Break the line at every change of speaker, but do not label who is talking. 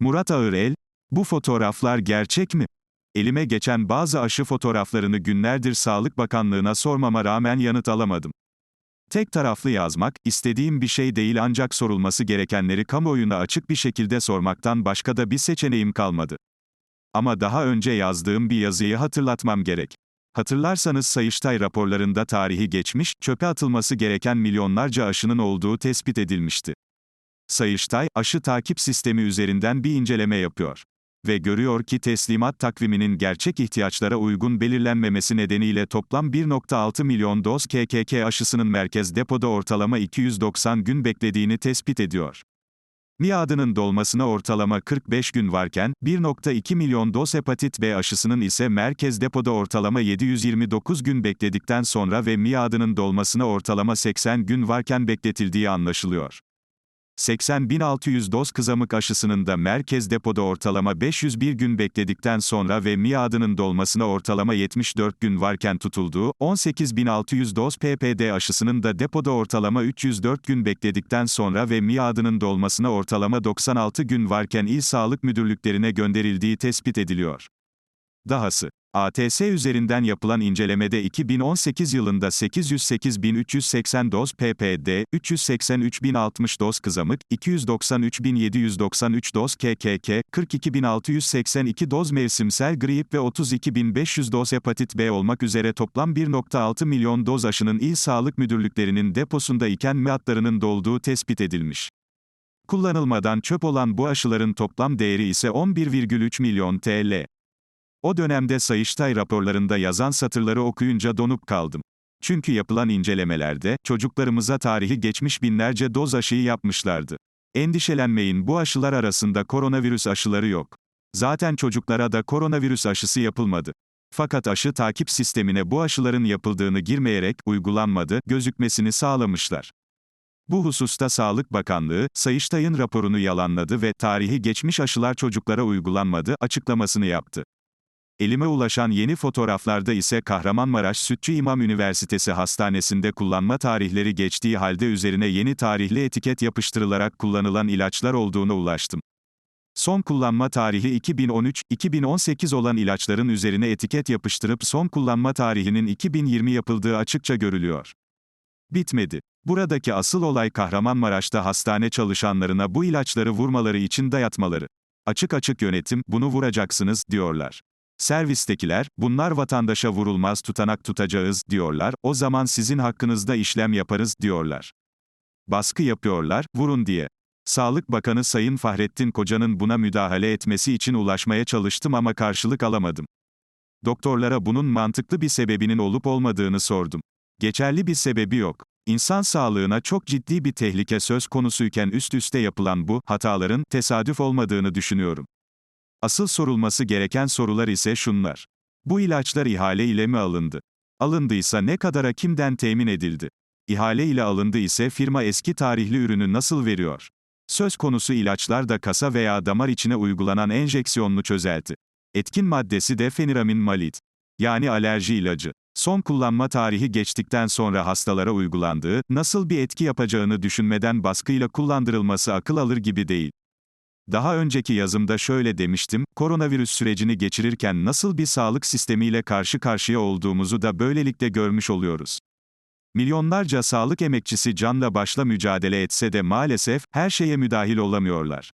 Murat Ağırel, bu fotoğraflar gerçek mi? Elime geçen bazı aşı fotoğraflarını günlerdir Sağlık Bakanlığı'na sormama rağmen yanıt alamadım. Tek taraflı yazmak, istediğim bir şey değil ancak sorulması gerekenleri kamuoyuna açık bir şekilde sormaktan başka da bir seçeneğim kalmadı. Ama daha önce yazdığım bir yazıyı hatırlatmam gerek. Hatırlarsanız Sayıştay raporlarında tarihi geçmiş, çöpe atılması gereken milyonlarca aşının olduğu tespit edilmişti. Sayıştay, aşı takip sistemi üzerinden bir inceleme yapıyor. Ve görüyor ki teslimat takviminin gerçek ihtiyaçlara uygun belirlenmemesi nedeniyle toplam 1.6 milyon doz KKK aşısının merkez depoda ortalama 290 gün beklediğini tespit ediyor. Miadının dolmasına ortalama 45 gün varken, 1.2 milyon doz hepatit B aşısının ise merkez depoda ortalama 729 gün bekledikten sonra ve miadının dolmasına ortalama 80 gün varken bekletildiği anlaşılıyor. 80.600 doz kızamık aşısının da merkez depoda ortalama 501 gün bekledikten sonra ve miadının dolmasına ortalama 74 gün varken tutulduğu, 18.600 doz PPD aşısının da depoda ortalama 304 gün bekledikten sonra ve miadının dolmasına ortalama 96 gün varken il sağlık müdürlüklerine gönderildiği tespit ediliyor. Dahası, ATS üzerinden yapılan incelemede 2018 yılında 808.380 doz PPD, 383.060 doz kızamık, 293.793 doz KKK, 42.682 doz mevsimsel grip ve 32.500 doz hepatit B olmak üzere toplam 1.6 milyon doz aşının il sağlık müdürlüklerinin deposunda iken miatlarının dolduğu tespit edilmiş. Kullanılmadan çöp olan bu aşıların toplam değeri ise 11,3 milyon TL. O dönemde Sayıştay raporlarında yazan satırları okuyunca donup kaldım. Çünkü yapılan incelemelerde, çocuklarımıza tarihi geçmiş binlerce doz aşıyı yapmışlardı. Endişelenmeyin bu aşılar arasında koronavirüs aşıları yok. Zaten çocuklara da koronavirüs aşısı yapılmadı. Fakat aşı takip sistemine bu aşıların yapıldığını girmeyerek, uygulanmadı, gözükmesini sağlamışlar. Bu hususta Sağlık Bakanlığı, Sayıştay'ın raporunu yalanladı ve tarihi geçmiş aşılar çocuklara uygulanmadı açıklamasını yaptı. Elime ulaşan yeni fotoğraflarda ise Kahramanmaraş Sütçü İmam Üniversitesi Hastanesi'nde kullanma tarihleri geçtiği halde üzerine yeni tarihli etiket yapıştırılarak kullanılan ilaçlar olduğuna ulaştım. Son kullanma tarihi 2013-2018 olan ilaçların üzerine etiket yapıştırıp son kullanma tarihinin 2020 yapıldığı açıkça görülüyor. Bitmedi. Buradaki asıl olay Kahramanmaraş'ta hastane çalışanlarına bu ilaçları vurmaları için dayatmaları. Açık açık yönetim, bunu vuracaksınız, diyorlar. Servistekiler, bunlar vatandaşa vurulmaz tutanak tutacağız, diyorlar, o zaman sizin hakkınızda işlem yaparız, diyorlar. Baskı yapıyorlar, vurun diye. Sağlık Bakanı Sayın Fahrettin Koca'nın buna müdahale etmesi için ulaşmaya çalıştım ama karşılık alamadım. Doktorlara bunun mantıklı bir sebebinin olup olmadığını sordum. Geçerli bir sebebi yok. İnsan sağlığına çok ciddi bir tehlike söz konusuyken üst üste yapılan bu hataların tesadüf olmadığını düşünüyorum. Asıl sorulması gereken sorular ise şunlar. Bu ilaçlar ihale ile mi alındı? Alındıysa ne kadara kimden temin edildi? İhale ile alındı ise firma eski tarihli ürünü nasıl veriyor? Söz konusu ilaçlar da kasa veya damar içine uygulanan enjeksiyonlu çözelti. Etkin maddesi de feniramin malit. Yani alerji ilacı. Son kullanma tarihi geçtikten sonra hastalara uygulandığı, nasıl bir etki yapacağını düşünmeden baskıyla kullandırılması akıl alır gibi değil. Daha önceki yazımda şöyle demiştim, koronavirüs sürecini geçirirken nasıl bir sağlık sistemiyle karşı karşıya olduğumuzu da böylelikle görmüş oluyoruz. Milyonlarca sağlık emekçisi canla başla mücadele etse de maalesef her şeye müdahil olamıyorlar.